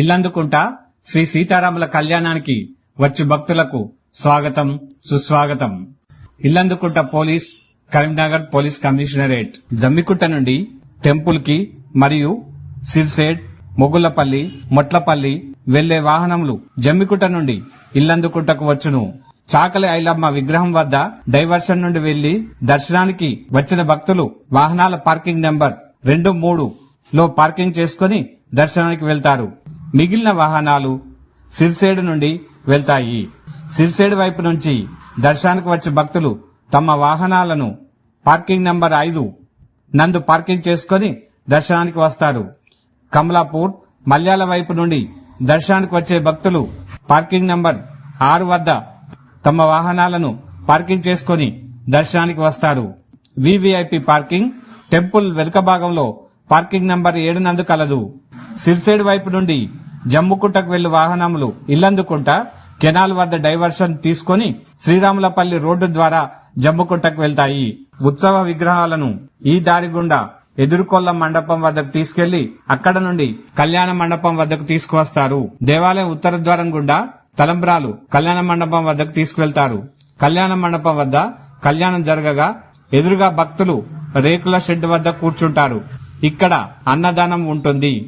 ఇల్లందుకుంట శ్రీ సీతారాముల కళ్యాణానికి వచ్చి భక్తులకు స్వాగతం సుస్వాగతం. Illandukunta police Karimnagar police commissionerate Jammikunta నుండి టెంపుల్కి మరియు సిర్సేడ్ మొగుళ్ళపల్లి మొట్లపల్లి వెళ్ళే వాహనములు జమ్మికుంట నుండి ఇల్లందుకుంటకు వచ్చును. చాకలి ఐలమ్మ విగ్రహం వద్ద డైవర్షన్ నుండి వెళ్ళి దర్శనానికి వచ్చిన భక్తులు వాహనాల పార్కింగ్ నెంబర్ రెండు మూడు లో పార్కింగ్ చేసుకుని దర్శనానికి వెళ్తారు. మిగిలిన వాహనాలు సిర్సేడు నుండి వెళ్తాయి. సిర్సేడు వైపు నుంచి దర్శనానికి వచ్చే భక్తులు తమ వాహనాలను పార్కింగ్ నంబర్ ఐదు నందు పార్కింగ్ చేసుకుని దర్శనానికి వస్తారు. కమలాపూర్ మల్యాల వైపు నుండి దర్శనానికి వచ్చే భక్తులు పార్కింగ్ నంబర్ ఆరు వద్ద తమ వాహనాలను పార్కింగ్ చేసుకుని దర్శనానికి వస్తారు. వివిఐపి పార్కింగ్ టెంపుల్ వెనుక భాగంలో పార్కింగ్ నంబర్ ఏడు నందు కలదు. సిర్సేడు వైపు నుండి జమ్ముకుంటకు వెళ్ళు వాహనములు ఇల్లందుకుంట కెనాల్ వద్ద డైవర్షన్ తీసుకొని శ్రీరాములపల్లి రోడ్డు ద్వారా జమ్ముకుంటకు వెళ్తాయి. ఉత్సవ విగ్రహాలను ఈ దారి గుండా ఎదుర్కొల్ల మండపం వద్దకు తీసుకెళ్ళి అక్కడ నుండి కళ్యాణ మండపం వద్దకు తీసుకువస్తారు. దేవాలయం ఉత్తర ద్వారం గుండా తలంబ్రాలు కళ్యాణ మండపం వద్దకు తీసుకువెళ్తారు. కళ్యాణ మండపం వద్ద కళ్యాణం జరగగా ఎదురుగా భక్తులు రేకుల షెడ్ వద్ద కూర్చుంటారు. ఇక్కడ అన్నదానం ఉంటుంది.